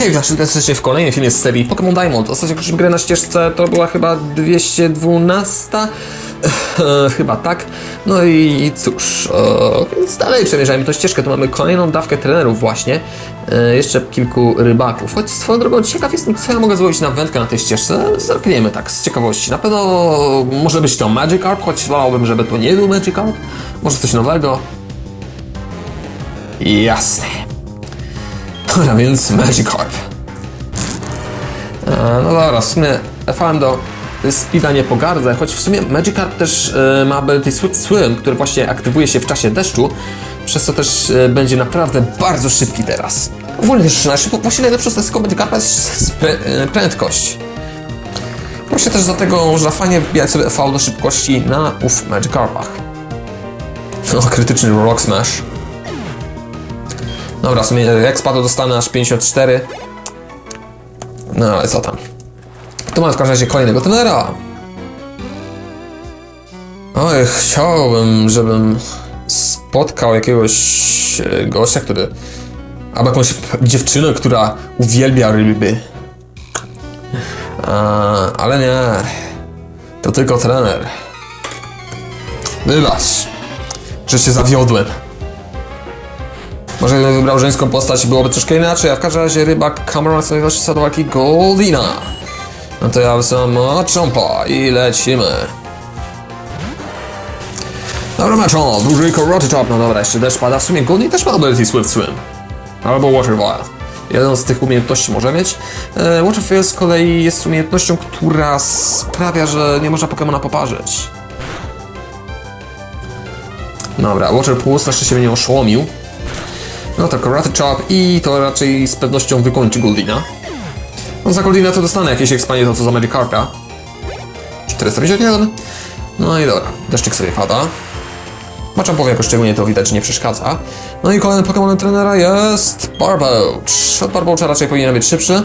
Hej, znaczy jesteście w kolejnym filmie z serii Pokémon Diamond. Ostatnio kończyliśmy grę na ścieżce, to była chyba 212. E, chyba tak. No i cóż, e, więc dalej przemierzajmy tą ścieżkę. Tu mamy kolejną dawkę trenerów właśnie. E, jeszcze kilku rybaków. Choć swoją drogą ciekaw jestem, co ja mogę złożyć na wędkę na tej ścieżce. Zerkniemy tak, z ciekawości. Na pewno może być to Magikarp, choć wolałbym, żeby to nie był Magikarp. Może coś nowego. Jasne. Dobra, więc Magikarp. E, No dobra, w sumie FM do Speeda nie pogardzę, choć w sumie Magikarp też e, ma ability Swim, który właśnie aktywuje się w czasie deszczu, przez co też e, będzie naprawdę bardzo szybki teraz. Ogólnie też na szybko, właśnie najlepsze z tego Magikarpa jest prędkość. Właśnie też dlatego można fajnie wbijać sobie V do szybkości na ów Magikarpach. No, krytyczny Rock Smash. Dobra, w sumie jak spadł dostanę aż 54. No ale co tam. Tu mam w każdym razie kolejnego tenera. Oj, chciałbym, żebym spotkał jakiegoś e, gościa, który... Albo jakąś dziewczynę, która uwielbia ryby. A, ale nie. To tylko trener. Wybacz, że się zawiodłem. Może gdybym wybrał żeńską postać byłoby troszkę inaczej, a w każdym razie rybak Cameron sobie właśnie do Goldina. No to ja wysyłam Machampa i lecimy. Dobra Machamp, duży Karate Chop, no dobra, jeszcze deszcz pada. W sumie Goldin też ma ability Swift Swim. Albo Water Wire. Jeden z tych umiejętności może mieć. E, Water Wire z kolei jest umiejętnością, która sprawia, że nie można Pokemona poparzyć. Dobra, Water Pulse na szczęście mnie nie oszołomił. No to Karate Chop i to raczej z pewnością wykończy Goldina. No za Goldina to dostanę jakieś expanie to co za Magikarpa. 451. No i dobra, deszczyk sobie pada. Machampowi jakoś szczególnie to widać, nie przeszkadza. No i kolejny Pokémon trenera jest Barboach. Od Barboacha raczej powinien być szybszy.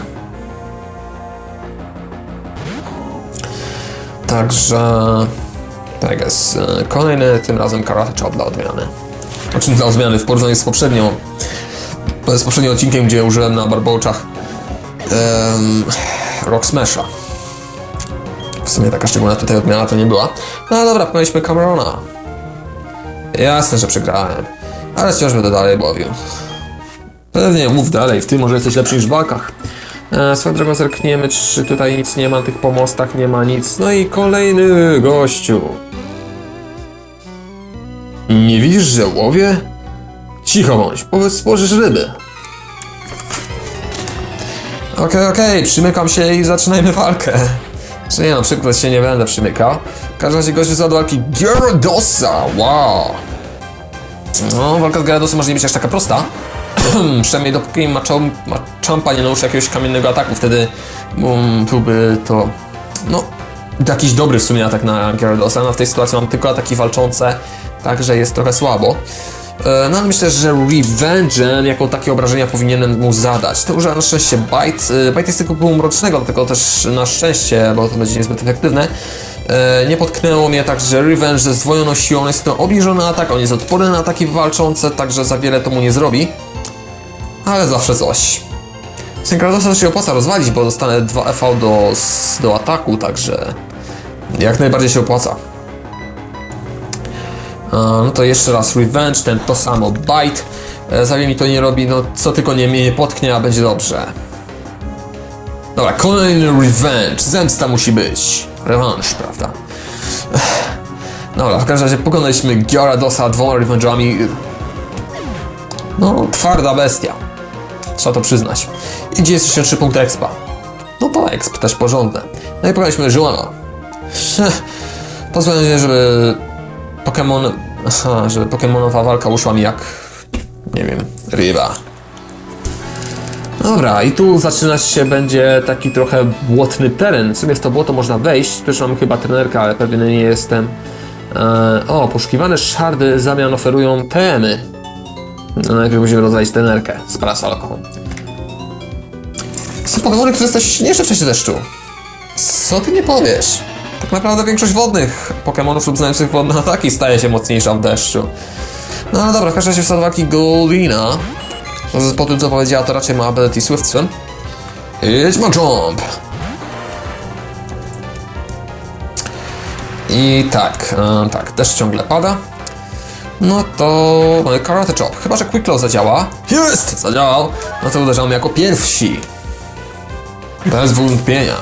Także... Tak jest. Kolejny, tym razem Karate Chop dla odmiany. Znaczy dla odmiany w porównaniu z poprzednią. Z poprzednim odcinkiem, gdzie użyłem na Barboachach um, Rock Smasha. W sumie taka szczególna tutaj odmiana to nie była. No dobra, pomieliśmy Camerona. Jasne, że przegrałem. Ale wciąż będę dalej bawił. Pewnie, mów dalej, w tym może jesteś lepszy niż w walkach. E, swoją drogą zerkniemy, czy tutaj nic nie ma, tych pomostach nie ma nic. No i kolejny gościu. Nie widzisz, że łowię? Cicho bądź, powiedz, spożysz ryby. Okej, okej, przymykam się i zaczynajmy walkę. Czy nie no, się nie będę przymykał. W każdym razie gość wysłał do walki Gyaradosa, wow. No, walka z Gyaradosa może nie być aż taka prosta. Przynajmniej dopóki Machamp- Machampa nie nauczy jakiegoś kamiennego ataku, wtedy um, byłby to, no, jakiś dobry w sumie atak na Gyaradosa. No w tej sytuacji mam tylko ataki walczące, także jest trochę słabo. E, No ale myślę, że Revenge'em jako takie obrażenia powinienem mu zadać. To używa na szczęście Bite. E, Bite jest tylko półmrocznego, dlatego też na szczęście, bo to będzie niezbyt efektywne. e, Nie potknęło mnie tak, że Revenge ze zdwojoną siłą jest to obniżony atak, on jest odporny na ataki walczące, także za wiele to mu nie zrobi. Ale zawsze coś. Też się opłaca rozwalić, bo dostanę 2 EV do, do ataku, także jak najbardziej się opłaca. No to jeszcze raz Revenge, ten to samo Bite. E, Zawie mi to nie robi, no co tylko nie mnie nie potknie, a będzie dobrze. Dobra, kolejny Revenge. Zemsta musi być. Revanche, prawda? Dobra, w każdym razie pokonaliśmy Gyaradosa dwoma Revenge'ami. No, twarda bestia. Trzeba to przyznać. I gdzie jest jeszcze 3 punkty expa? No to exp też porządne. No i pokonaliśmy Żuana. Pozwolę się, żeby Pokémon. Aha, że Pokémonowa walka uszła mi jak. Nie wiem, ryba. Dobra, i tu zaczynać się będzie taki trochę błotny teren. W sumie w to błoto można wejść. Też mam chyba trenerkę, ale pewien nie jestem. E, o, poszukiwane szardy zamian oferują TM-y. No najpierw musimy rozwalić trenerkę z parasolką. Są Pokémony, które są silniejsze w czasie deszczu. Co ty nie powiesz? Tak naprawdę większość wodnych Pokémonów lub znających wodne ataki staje się mocniejsza w deszczu. No ale dobra, w każdym razie walki Goldina. Po tym co powiedziała, to raczej ma ability Swim. It's my jump! I tak, e, tak, deszcz ciągle pada. No to Karate Chop. Chyba, że Quick Claw zadziała. Jest! Zadziałał! No to uderzamy jako pierwsi. Bez wątpienia.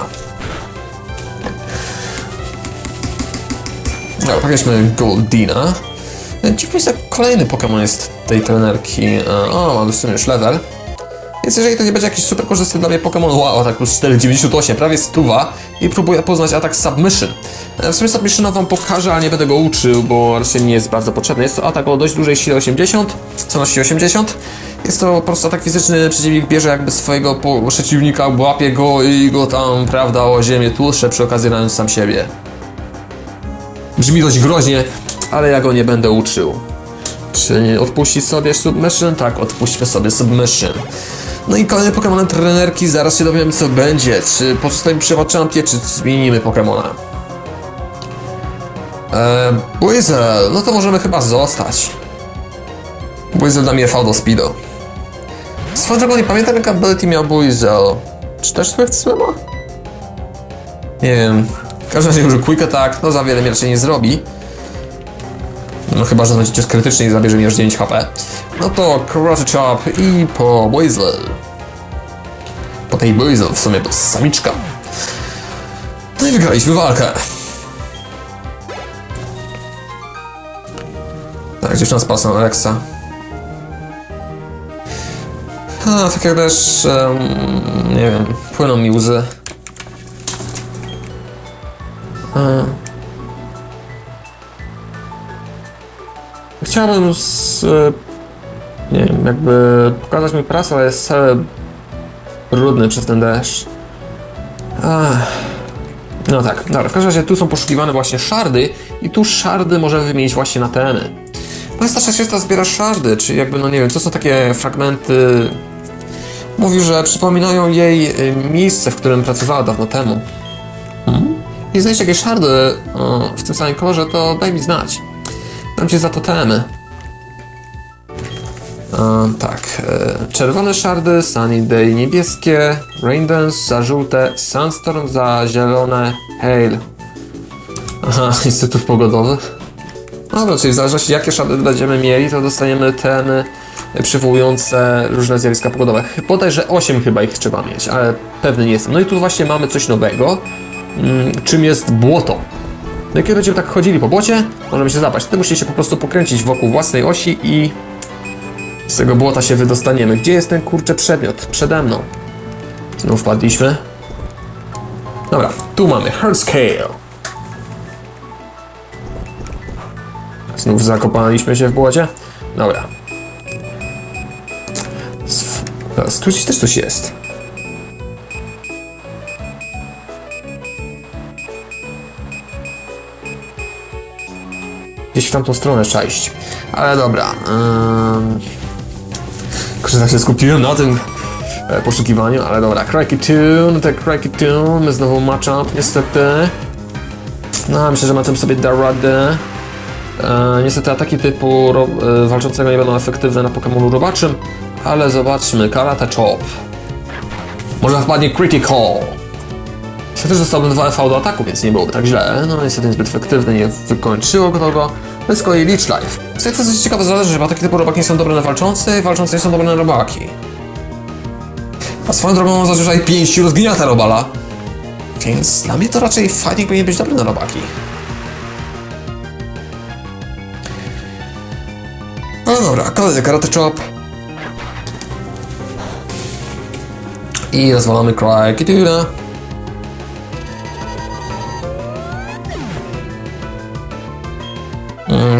No, pokażmy Goldina. Dziwnie, że kolejny Pokémon jest tej trenerki. E, O, mamy w sumie już level. Więc jeżeli to nie będzie jakiś super korzystny dla mnie Pokémon, wow, atak plus 4,98, prawie stuwa i próbuję poznać atak Submission. E, W sumie Submissiona wam pokażę, ale nie będę go uczył, bo raczej nie jest bardzo potrzebny. Jest to atak o dość dużej sile 80, celności 80. Jest to po prostu atak fizyczny, przeciwnik bierze jakby swojego przeciwnika, łapie go i go tam, prawda, o ziemię tłuszcze, przy okazji raniąc sam siebie. Brzmi dość groźnie, ale ja go nie będę uczył. Czy odpuścić sobie Submission? Tak, odpuśćmy sobie Submission. No i kolejny Pokémon trenerki, zaraz się dowiemy co będzie. Czy pozostaniemy przy Machampie, czy zmienimy Pokémona? Eee, Buizel, no to możemy chyba zostać. Da mi FV do Speedo. Swoją drogą nie pamiętam jaka ability miał Buizel. Czy też Swift Swima? Nie wiem. W każdym razie użył Quick Attack, no za wiele mi raczej nie zrobi. No chyba, że cios krytyczny i zabierze mi aż 9 HP. No to Karate Chop i po Weasel. Po tej Weasel w sumie to samiczka. No i wygraliśmy walkę. Tak, gdzieś tam spasem Alexa. A, tak jak też, em, nie wiem, płyną mi łzy. E. Chciałbym z, e, nie wiem, jakby pokazać mi prasę, ale jest cały brudny przez ten deszcz. Ach. No tak, dobra, w każdym razie tu są poszukiwane właśnie szardy i tu szardy możemy wymienić właśnie na temy. I starsza siostra zbiera szardy, czyli jakby, no nie wiem, to są takie fragmenty... Mówi, że przypominają jej y, miejsce, w którym pracowała dawno temu. Jeśli znajdziesz jakieś szardy o, w tym samym kolorze, to daj mi znać. Dam ci za to temy. E, tak, e, czerwone szardy, Sunny Day niebieskie, Raindance za żółte, Sunstorm za zielone, Hail. Aha, Instytut Pogodowy. No Dobra, czyli w zależności jakie szardy będziemy mieli, to dostaniemy temy przywołujące różne zjawiska pogodowe. Bodajże 8 chyba ich trzeba mieć, ale pewny nie jestem. No i tu właśnie mamy coś nowego, mm, czym jest błoto. No i kiedy będziemy tak chodzili po błocie, możemy się zapaść. Wtedy musicie się po prostu pokręcić wokół własnej osi i z tego błota się wydostaniemy. Gdzie jest ten kurczę przedmiot? Przede mną. Znów wpadliśmy. Dobra, tu mamy Heart Scale. Znów zakopaliśmy się w błocie. Dobra. Teraz, tu też coś jest. Gdzieś w tamtą stronę trzeba iść. Ale dobra. Um... Tak się skupiłem na tym e, poszukiwaniu, ale dobra. Cracky Tune, tak Cracky Tune, znowu matchup, niestety. No, myślę, że tym sobie da radę. E, niestety ataki typu ro, e, walczącego nie będą efektywne na Pokémonu robaczym, ale zobaczmy. Karate Chop. Może wpadnie Critical. Ja też dostałbym 2 FV do ataku, więc nie byłoby tak źle. No niestety niezbyt efektywny, nie wykończyło go tego. No z kolei Leech Life. Jak to coś ciekawe zależy, że ataki typu robaki nie są dobre na walczące, walczące nie są dobre na robaki. A swoją drogą zazwyczaj pięści rozgniata robala. Więc dla mnie to raczej fighting powinien być dobry na robaki. No dobra, kolejny karate chop. I rozwalamy Cry Kituna.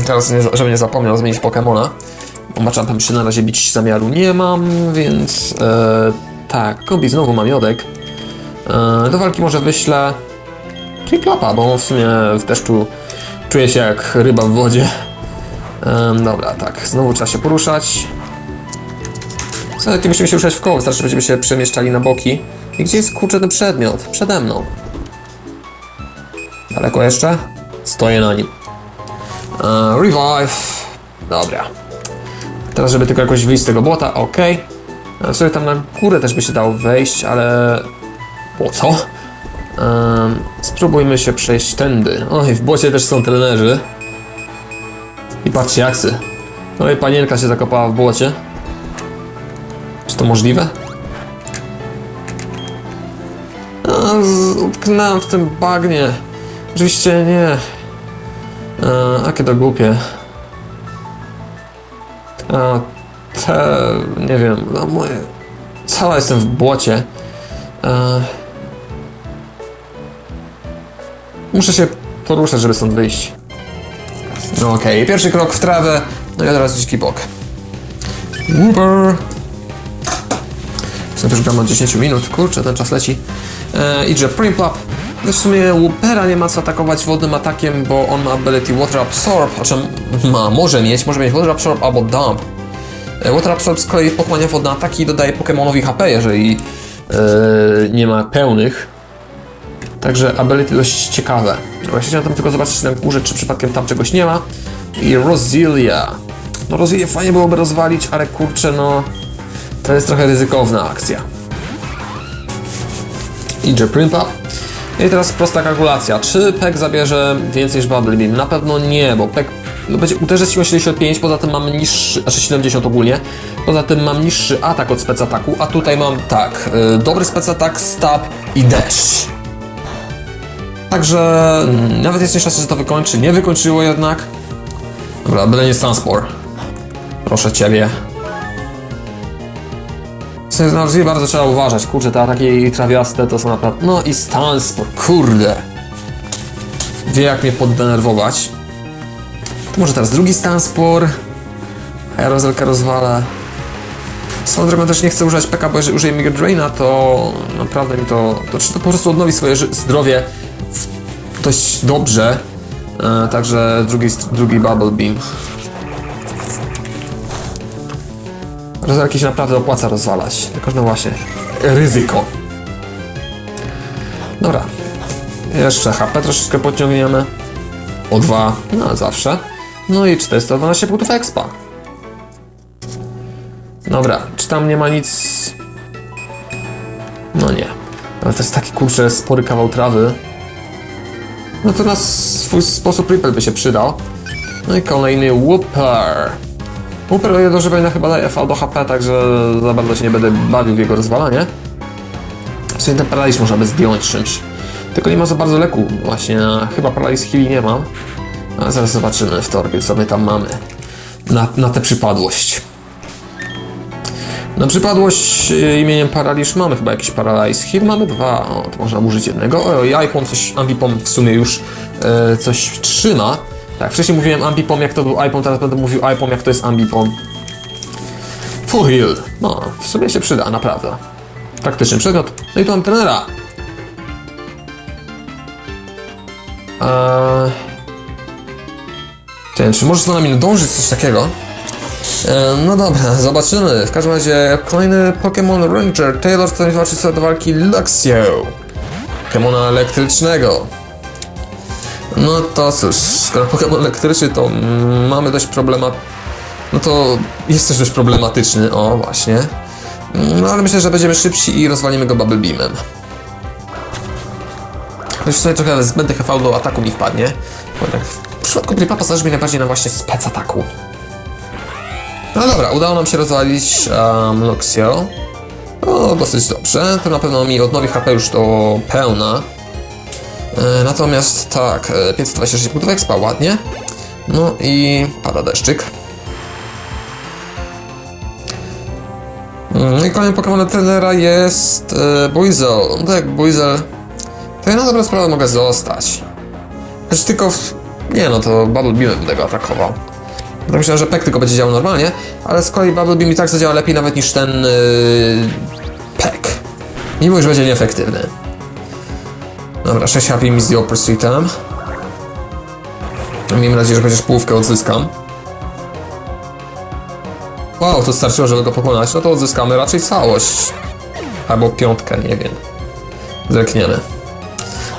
Teraz, nie, żebym nie zapomniał zmienić Pokemona. Bo Machampem się na razie bić zamiaru nie mam, więc e, tak, Kobi znowu ma miodek. E, do walki może wyślę Triplapa, bo w sumie w deszczu czuję się jak ryba w wodzie. E, dobra, tak, znowu trzeba się poruszać. Co, nie musimy się ruszać w koło, wystarczy, będziemy się przemieszczali na boki. I gdzie jest kurczę ten przedmiot? Przede mną. Daleko jeszcze? Stoję na nim. E, revive. Dobra. Teraz, żeby tylko jakoś wyjść z tego błota, ok. E, Sobie tam na górę też by się dało wejść, ale... Po co? Em, spróbujmy się przejść tędy. Oj, w bocie też są trenerzy. I patrzcie jaksy. No i panienka się zakopała w błocie. Czy to możliwe? A, z- utknąłem w tym bagnie. Oczywiście nie. E, jakie to głupie. A, te, nie wiem, no moje... Cała jestem w błocie. E, muszę się poruszać, żeby stąd wyjść. No okej, pierwszy krok w trawę, no i od razu dziki bok. Whooper! Sobie już gram od 10 minut, kurczę, ten czas leci. E, idzie Primplap. W sumie Whoopera nie ma co atakować wodnym atakiem, bo on ma ability Water Absorb, znaczy ma, może mieć, może mieć Water Absorb albo Dump. E, Water Absorb z kolei pochłania wodne ataki i dodaje Pokemonowi HP, jeżeli e, nie ma pełnych. Także ability dość ciekawe. Właśnie chciałem tam tylko zobaczyć na górze, czy przypadkiem tam czegoś nie ma. I Roselia. No Rosilię fajnie byłoby rozwalić, ale kurczę no... To jest trochę ryzykowna akcja. Idzie Primpa. I teraz prosta kalkulacja. Czy Pek zabierze więcej niż Bubble Beam? Na pewno nie, bo Pek no, będzie uderzać siłą 75, poza tym mam niższy, znaczy 70 ogólnie, poza tym mam niższy atak od specataku, a tutaj mam tak, y, dobry specatak, stab i deszcz. Także mm, nawet jest szansa, że to wykończy. Nie wykończyło jednak. Dobra, byle nie transport. Proszę ciebie. Na Rosie bardzo trzeba uważać. Kurczę, te ataki trawiaste to są naprawdę... No i transport, kurde. Wie jak mnie poddenerwować. To może teraz drugi stanspor. A ja rozelkę rozwalę. Swoją drogą też nie chcę używać PK, bo jeżeli użyję Mega Draina, to naprawdę mi to... To, to po prostu odnowi swoje zdrowie dość dobrze. E, także drugi, drugi Bubble Beam. Rozwalki się naprawdę opłaca rozwalać. Tylko no właśnie, ryzyko. Dobra. Jeszcze HP troszeczkę podciągniemy. O dwa, no zawsze. No i 412 punktów expa. Dobra, czy tam nie ma nic... No nie. Ale to jest taki kurczę spory kawał trawy. No to na swój sposób Ripple by się przydał. No i kolejny Whooper. Whooper o jedno, że będę chyba daje FV do HP, także za bardzo się nie będę bawił w jego rozwalanie. W sumie ten paraliż można by zdjąć czymś. Tylko nie ma za bardzo leku właśnie, a chyba paraliż chwili nie mam. Ale zaraz zobaczymy w torbie, co my tam mamy. Na, na tę przypadłość. Na przypadłość y, imieniem Paraliż mamy chyba jakiś Paralyze Heal, mamy dwa, o, to można użyć jednego. O, i Ipom coś, Ambipom w sumie już e, coś trzyma. Tak, wcześniej mówiłem Ambipom jak to był Ipom, teraz będę mówił Ipom jak to jest Ambipom. Full Heal, no, w sumie się przyda, naprawdę. Praktyczny przedmiot. No i tu mam trenera. Eee... Ten, czy możesz za nami dążyć, coś takiego? E, No dobra, zobaczymy. W każdym razie kolejny Pokémon Ranger. Taylor chce walczyć sobie do walki Luxio. Pokémona elektrycznego. No to cóż, skoro Pokémon elektryczny to mm, mamy dość problemat... No to jest też dość problematyczny, o właśnie. Mm, No ale myślę, że będziemy szybsi i rozwalimy go Bubble Beamem. Choć tutaj trochę zbędny HV do ataku mi wpadnie. Tak w przypadku Gripapa zależy mi najbardziej na właśnie spec ataku. No dobra, udało nam się rozwalić um, Luxio. O, dosyć dobrze. To na pewno mi odnowi HP już do pełna. E, natomiast tak, e, 526 punktów expa, ładnie. No i pada deszczyk. Mm, No i kolejnym Pokémonem trenera jest e, Buizel. No tak, Buizel. To ja na dobrą sprawę mogę zostać. Choć tylko w... Nie no, to Bubble Beamem będę go atakował. Tak myślałem, że Pek tylko będzie działał normalnie, ale z kolei Bubble Beam i tak zadziała lepiej nawet niż ten yy, Pek. Mimo, że będzie nieefektywny. Dobra, 6 HP mi zdjął Pursuitem. Miejmy nadzieję, że chociaż połówkę odzyskam. Wow, to starczyło, żeby go pokonać. No to odzyskamy raczej całość. Albo piątkę, nie wiem. Zrekniemy.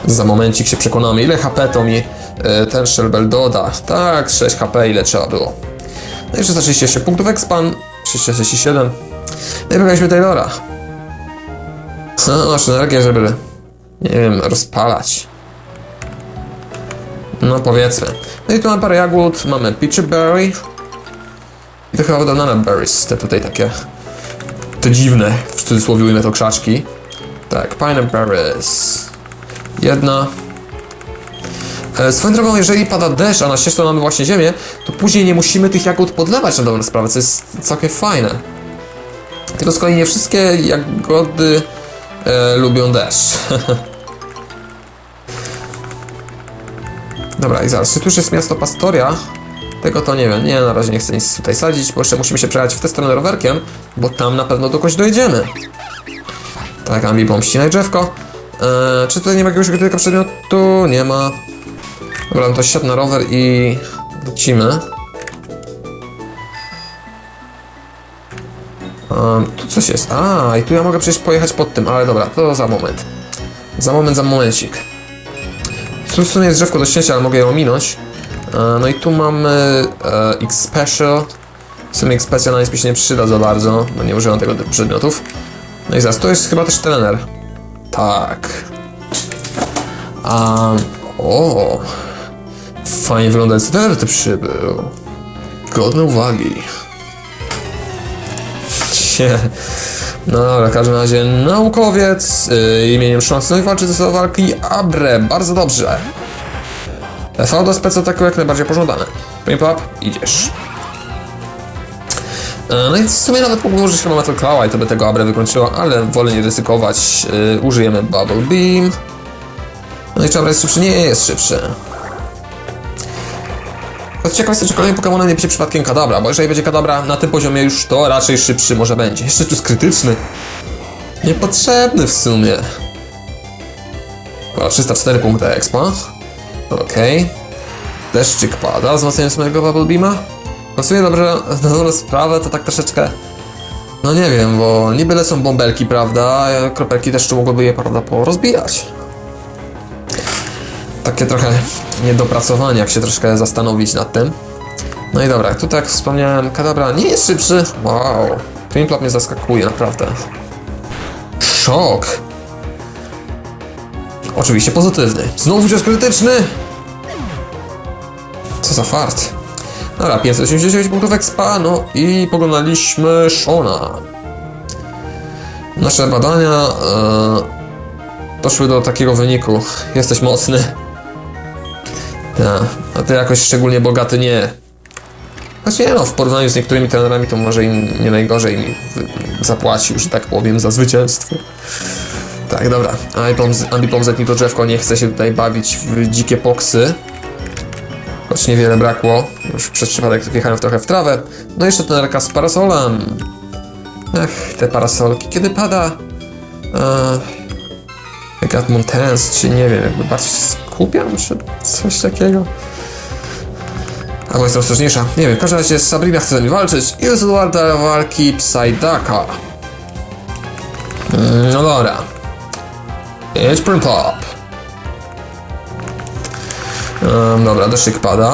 Za momencik się przekonamy, ile HP to mi e, ten Shelbel doda. Tak, 6 HP, ile trzeba było. No i 338 punktów expan, 337. No i wygraliśmy Taylora. No, masz energię, żeby, nie wiem, rozpalać. No powiedzmy. No i tu mamy parę jagód, mamy peachy berry. I to chyba banana berries, te tutaj takie, te dziwne, w cudzysłowie ujmę to krzaczki. Tak, pineapple berries. Jedna. E, Swoją drogą, jeżeli pada deszcz, a na ścieżce mamy właśnie ziemię, to później nie musimy tych jagód podlewać na dobrą sprawę, co jest całkiem fajne. Tylko z kolei nie wszystkie jagody e, lubią deszcz. Dobra, i zaraz, czy tu już jest miasto Pastoria? Tego to nie wiem, nie, na razie nie chcę nic tutaj sadzić, bo jeszcze musimy się przejechać w tę stronę rowerkiem, bo tam na pewno do kogoś dojedziemy. Tak, Ambi pomści drzewko. Eee, czy tutaj nie ma jakiegoś ukrytego przedmiotu? Nie ma. Dobra, no to siadł na rower i lecimy. Um, tu coś jest. A, i tu ja mogę przecież pojechać pod tym, ale dobra, to za moment. Za moment, za momencik. Tu w sumie jest drzewko do ścięcia, ale mogę je ominąć. E, no i tu mamy e, X Special. W sumie X Special na nic mi się nie przyda za bardzo, bo nie używam tego przedmiotów. No i zaraz, to jest chyba też trener. Tak. A, o. Fajnie wyglądający trener tu przybył. Godny uwagi. Cie. No dobra, w każdym razie naukowiec y, imieniem Szansy walczy ze walki Abre. Bardzo dobrze. Do spec ataku jak najbardziej pożądane. Pimp up, idziesz. E, No i w sumie nawet mógłbym użyć chyba Metal Claw'a i to by tego Abre wykończyło, ale wolę nie ryzykować. Y, użyjemy Bubble Beam. No i czy Abre jest szybszy? Nie jest szybszy. Ciekawe jest, czy kolejnym Pokemonem nie będzie przypadkiem Kadabra, bo jeżeli będzie Kadabra na tym poziomie już, to raczej szybszy może będzie. Jeszcze tu jest krytyczny. Niepotrzebny w sumie. Dobra, 304 punkty expa. Okej. Deszczyk pada, wzmacniając mojego Bubble Beama. Pasuje dobrze na dobrą sprawę, to tak troszeczkę... No nie wiem, bo niby lecą bąbelki, prawda? Kropelki deszczu mogłyby je, prawda, porozbijać. Takie trochę niedopracowanie, jak się troszkę zastanowić nad tym. No i dobra, tu tak jak wspomniałem, Kadabra nie jest szybszy. Wow, Primplop mnie zaskakuje, naprawdę. Szok! Oczywiście pozytywny. Znowu cios krytyczny! Co za fart. Dobra, 589 punktów expa, no i poglądaliśmy Shona. Nasze badania e, doszły do takiego wyniku. Jesteś mocny. Ja, a ty jakoś szczególnie bogaty nie. Choć nie no, w porównaniu z niektórymi trenerami to może im nie najgorzej mi zapłacił, że tak powiem, za zwycięstwo. Tak, dobra. Ambipom mi to drzewko, nie chce się tutaj bawić w dzikie poksy. Choć niewiele brakło. Już przez przypadek wjechałem trochę w trawę. No jeszcze trenerka z parasolem. Ech, te parasolki. Kiedy pada... Eee, Gat Montans, czy nie wiem, jakby bardziej skupiam, czy coś takiego. Albo jest ostrożniejsza. Nie wiem, w każdym razie Sabrina chce z nami walczyć i Eduarda walki Psydaka. Mm, No dobra. Jedź Pop. Um, dobra, deszczyk pada.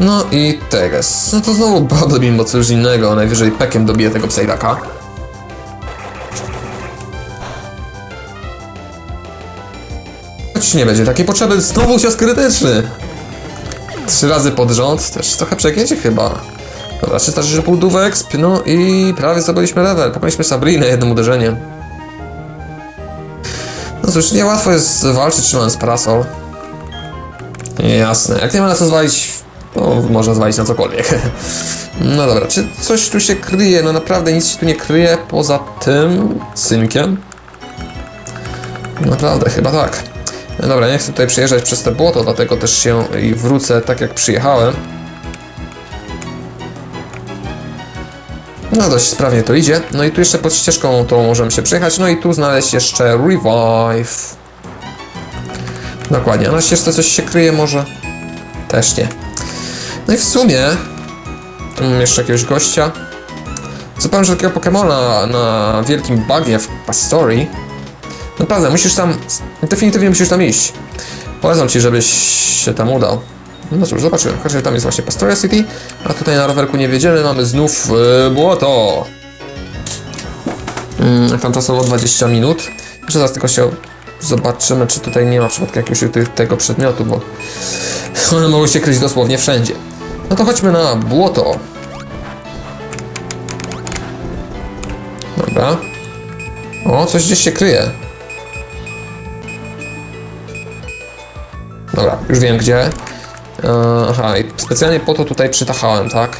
No i Teges. No to znowu Bubble Beam, bo co już innego. Najwyżej pekiem dobije tego Psydaka. Nie będzie takiej potrzeby, znowu cios krytyczny. Trzy razy pod rząd, też trochę przegięcie chyba. Dobra, 360 punktów exp, no i prawie zdobyliśmy level. Pokonaliśmy Sabrinę jednym uderzeniem. No cóż, niełatwo jest walczyć trzymając parasol. Jasne, jak nie ma na co zwalić, to można zwalić na cokolwiek. No dobra, czy coś tu się kryje? No naprawdę nic się tu nie kryje poza tym cynkiem. Naprawdę, chyba tak. Dobra, nie chcę tutaj przejeżdżać przez te błoto, dlatego też się i wrócę tak jak przyjechałem. No dość sprawnie to idzie. No i tu jeszcze pod ścieżką to możemy się przejechać. No i tu znaleźć jeszcze Revive. Dokładnie, a na ścieżce coś się kryje może? Też nie. No i w sumie... Tu mam jeszcze jakiegoś gościa. Że takiego Pokemona na wielkim bagnie w Pastorii. Naprawdę, musisz tam... Definitywnie musisz tam iść. Polecam ci, żebyś się tam udał. No cóż, każdym razie tam jest właśnie Pastoria City, a tutaj na rowerku nie wiedzieli, mamy znów yy, błoto. Jak tam czasowo 20 minut. Jeszcze raz tylko się zobaczymy, czy tutaj nie ma przypadkiem jakiegoś tego przedmiotu, bo one mogą się kryć dosłownie wszędzie. No to chodźmy na błoto. Dobra. O, coś gdzieś się kryje. Dobra, już wiem gdzie. E, aha, i specjalnie po to tutaj przytachałem, tak?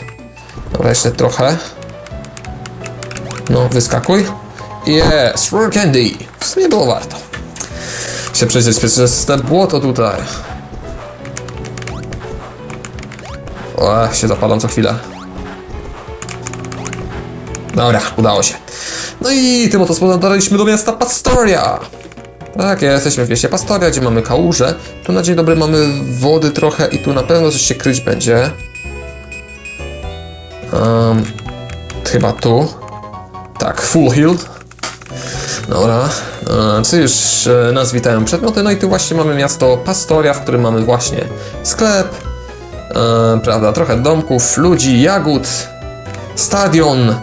Dobra, jeszcze trochę. No, wyskakuj. Yes, Rare Candy. W sumie było warto. Się przejść przez te błoto tutaj. O, się zapalam co chwilę. Dobra, udało się. No i tym oto sposobem dotarliśmy do miasta Pastoria. Tak, jesteśmy w mieście Pastoria, gdzie mamy kałuże. Tu na dzień dobry mamy wody trochę i tu na pewno coś się kryć będzie. Um, chyba tu. Tak, Full Hill. Dobra, e, co już e, nas witają przedmioty, no i tu właśnie mamy miasto Pastoria, w którym mamy właśnie sklep, e, prawda, trochę domków, ludzi, jagód, stadion,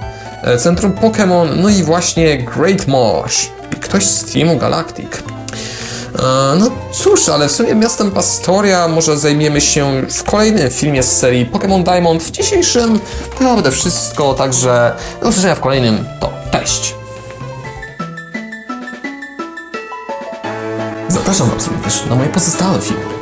centrum Pokémon, no i właśnie Great Marsh. Ktoś z Teamu Galactic. E, No cóż, ale w sumie miastem Pastoria może zajmiemy się w kolejnym filmie z serii Pokémon Diamond. W dzisiejszym będę wszystko, także do usłyszenia w kolejnym. To cześć! Zapraszam Was również na moje pozostałe filmy.